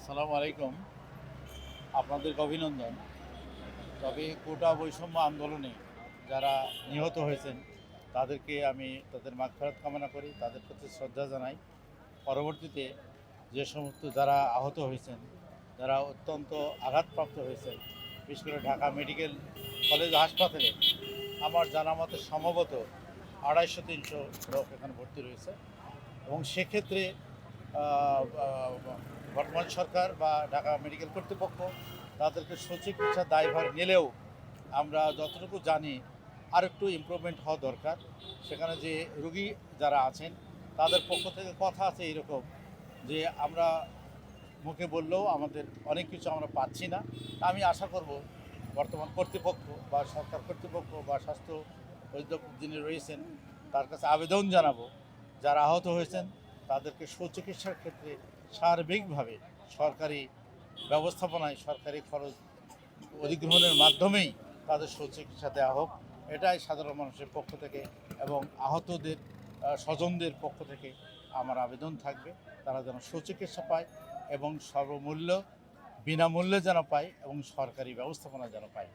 আসসালামু আলাইকুম। আপনাদেরকে অভিনন্দন। তবে কোটা বৈষম্য আন্দোলনে যারা নিহত হয়েছেন, তাদেরকে আমি তাদের মাগফেরত কামনা করি, তাদের প্রতি শ্রদ্ধা জানাই। পরবর্তীতে যে সমস্ত যারা আহত হয়েছেন, যারা অত্যন্ত আঘাতপ্রাপ্ত হয়েছেন, বিশেষ করে ঢাকা মেডিকেল কলেজ হাসপাতালে, আমার জানা মতে সম্ভবত আড়াইশো, তিনশো লোক এখানে ভর্তি রয়েছে। এবং সেক্ষেত্রে বর্তমান সরকার বা ঢাকা মেডিকেল কর্তৃপক্ষ তাদেরকে সুচিকিৎসা দায়ভার নিলেও আমরা যতটুকু জানি আর একটু ইমপ্রুভমেন্ট হওয়া দরকার। সেখানে যে রুগী যারা আছেন, তাদের পক্ষ থেকে কথা আছে এইরকম যে আমরা মুখে বললেও আমাদের অনেক কিছু আমরা পাচ্ছি না। আমি আশা করব বর্তমান কর্তৃপক্ষ বা সরকার কর্তৃপক্ষ বা স্বাস্থ্য অধিদপ্তর যিনি রয়েছেন, তার কাছে আবেদন জানাব। যারা আহত হয়েছেন, তাদেরকে সুচিকিৎসার ক্ষেত্রে সার্বিকভাবে সরকারি ব্যবস্থাপনায় সরকারি খরচ অধিগ্রহণের মাধ্যমেই তাদের সুচিকিৎসা দেওয়া হোক, এটাই সাধারণ মানুষের পক্ষ থেকে এবং আহতদের স্বজনদের পক্ষ থেকে আমার আবেদন থাকবে। তারা যেন সুচিকিৎসা পায় এবং সর্বমূল্য, বিনামূল্যে যেন পায় এবং সরকারি ব্যবস্থাপনা যেন পায়।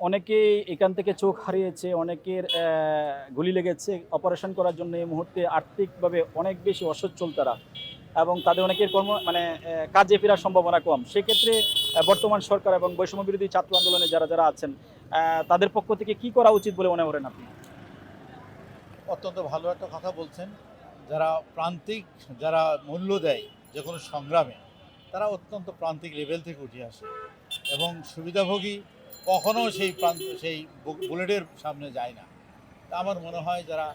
অনেকেই এখান থেকে চোখ হারিয়েছে, অনেকের গুলি লেগেছে। অপারেশন করার জন্য এই মুহূর্তে আর্থিকভাবে অনেক বেশি অসচ্ছল তারা। এবং তাদের অনেকের কর্ম মানে কাজে ফেরার সম্ভাবনা কম। সেক্ষেত্রে বর্তমান সরকার এবং বৈষম্য বিরোধী ছাত্র আন্দোলনে যারা যারা আছেন তাদের পক্ষ থেকে কি করা উচিত বলে মনে করেন আপনি? অত্যন্ত ভালো একটা কথা বলছেন। যারা প্রান্তিক, যারা মূল্য দেয় যে কোনো সংগ্রামে, তারা অত্যন্ত প্রান্তিক লেভেল থেকে উঠে আসে। এবং সুবিধাভোগী কখনো সেই প্রান্ত, সেই বুলেটের সামনে যায় না। তা আমার মনে হয় যারা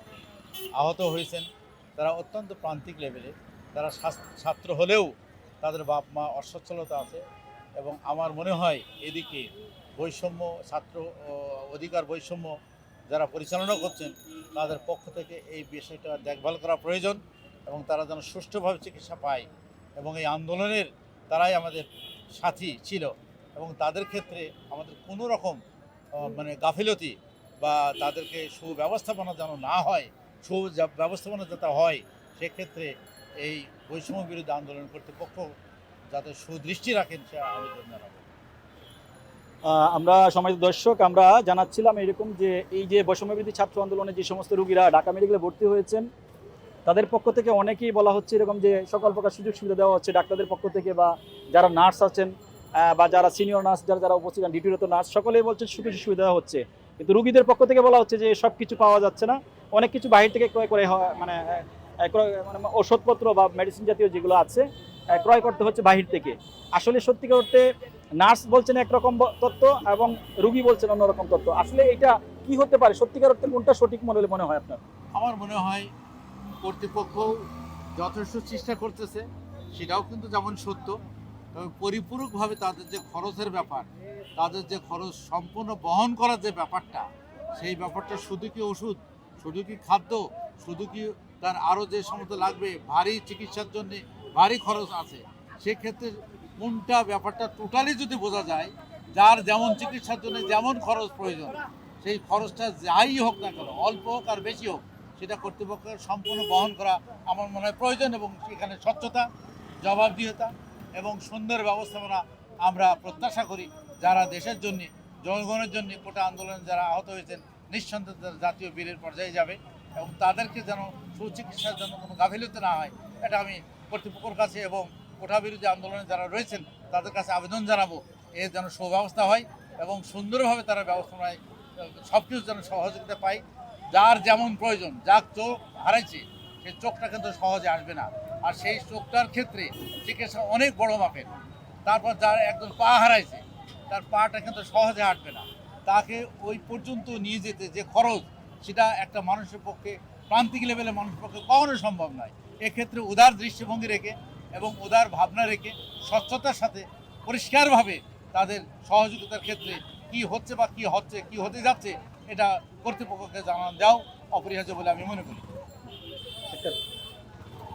আহত হয়েছেন, তারা অত্যন্ত প্রান্তিক লেভেলে তারা ছাত্র হলেও তাদের বাপ মা অসচ্ছলতা আছে এবং আমার মনে হয় এদিকে বৈষম্য, ছাত্র অধিকার বৈষম্য যারা পরিচালনা করছেন, তাদের পক্ষ থেকে এই বিষয়টা দেখভাল করা প্রয়োজন এবং তারা যেন সুষ্ঠুভাবে চিকিৎসা পায় এবং এই আন্দোলনের তারাই আমাদের সাথী ছিল এবং তাদের ক্ষেত্রে আমাদের কোনো রকম মানে গাফিলতি বা তাদেরকে সুব্যবস্থাপনা যেন না হয় সু ব্যবস্থাপনা যাতে হয়, সেক্ষেত্রে এই বৈষম্য বিরুদ্ধে আন্দোলন কর্তৃপক্ষ যাতে সুদৃষ্টি রাখেন, সে আবেদন আমরা সমাজের দর্শক, আমরা জানাচ্ছিলাম এরকম যে এই যে বৈষম্যবিরোধী ছাত্র আন্দোলনে যে সমস্ত রুগীরা ঢাকা মেডিকেলে ভর্তি হয়েছেন, তাদের পক্ষ থেকে অনেকেই বলা হচ্ছে এরকম যে সকল প্রকার সুযোগ সুবিধা দেওয়া হচ্ছে ডাক্তারদের পক্ষ থেকে বা যারা নার্স আছেন বা যারা সিনিয়র নার্স, যারা যারা উপস্থিত ডিউটিরত নার্স, সকলেই বলছেন সুযোগ সুবিধা হচ্ছে। কিন্তু রুগীদের পক্ষ থেকে বলা হচ্ছে যে সব কিছু পাওয়া যাচ্ছে না। অনেক কিছু বাহির থেকে ক্রয় করে মানে মানে ওষুধপত্র বা মেডিসিন জাতীয় যেগুলো আছে ক্রয় করতে হচ্ছে বাহির থেকে। আসলে সত্যিকার অর্থে নার্স বলছেন একরকম তত্ত্ব এবং রুগী বলছেন অন্যরকম তথ্য আসলে এটা কি হতে পারে? সত্যিকার অর্থে কোনটা সঠিক মনে মনে হয় আপনার? আমার মনে হয় কর্তৃপক্ষ যথেষ্ট চেষ্টা করতেছে, সেটাও কিন্তু যেমন সত্য, তবে পরিপূরকভাবে তাদের যে খরচের ব্যাপার, তাদের যে খরচ সম্পূর্ণ বহন করার যে ব্যাপারটা, সেই ব্যাপারটা শুধু কি ওষুধ, শুধু কি খাদ্য, শুধু কি তার আরও যে সমস্ত লাগবে, ভারী চিকিৎসার জন্য ভারী খরচ আছে, সেক্ষেত্রে কোনটা ব্যাপারটা টোটালি যদি বোঝা যায়, যার যেমন চিকিৎসার জন্য যেমন খরচ প্রয়োজন, সেই খরচটা যাই হোক না কেন, অল্প হোক আর বেশি হোক, সেটা কর্তৃপক্ষের সম্পূর্ণ বহন করা আমার মনে হয় প্রয়োজন এবং এখানে স্বচ্ছতা, জবাবদিহতা এবং সুন্দর ব্যবস্থাপনা আমরা প্রত্যাশা করি, যারা দেশের জন্য, জনগণের জন্য কোটা আন্দোলনে যারা আহত হয়েছেন, নিঃসন্দেহে জাতীয় বীরের পর্যায়ে যাবে। এবং তাদেরকে যেন সুচিকিৎসার জন্য কোনো গাফিলতি না হয়, এটা আমি কর্তৃপক্ষের কাছে এবং কোঠা বিরোধী আন্দোলনে যারা রয়েছেন, তাদের কাছে আবেদন জানাব। এর যেন সুব্যবস্থা হয় এবং সুন্দরভাবে তারা ব্যবস্থা ব্যবস্থাপনায় সব কিছু যেন সহযোগিতা পায়। যার যেমন প্রয়োজন, যার চোখ হারাইছে, সেই চোখটা কিন্তু সহজে আসবে না। আর সেই চোখটার ক্ষেত্রে চিকিৎসা অনেক বড় মাপের। তারপর যার একদম পা হারাইছে, তার পাটা কিন্তু সহজে হাঁটবে না। তাকে ওই পর্যন্ত নিয়ে যেতে যে খরচ সেটা একটা মানুষের পক্ষে, প্রান্তিক লেভেলে মানুষের পক্ষে কখনো সম্ভব নয়। এক্ষেত্রে উদার দৃষ্টিভঙ্গি রেখে এবং উদার ভাবনা রেখে স্বচ্ছতার সাথে পরিষ্কারভাবে তাদের সহযোগিতার ক্ষেত্রে কি হচ্ছে বা কি হচ্ছে, কি হতে যাচ্ছে, এটা কর্তৃপক্ষকে জানান দেওয়া অপরিহার্য বলে আমি মনে করি।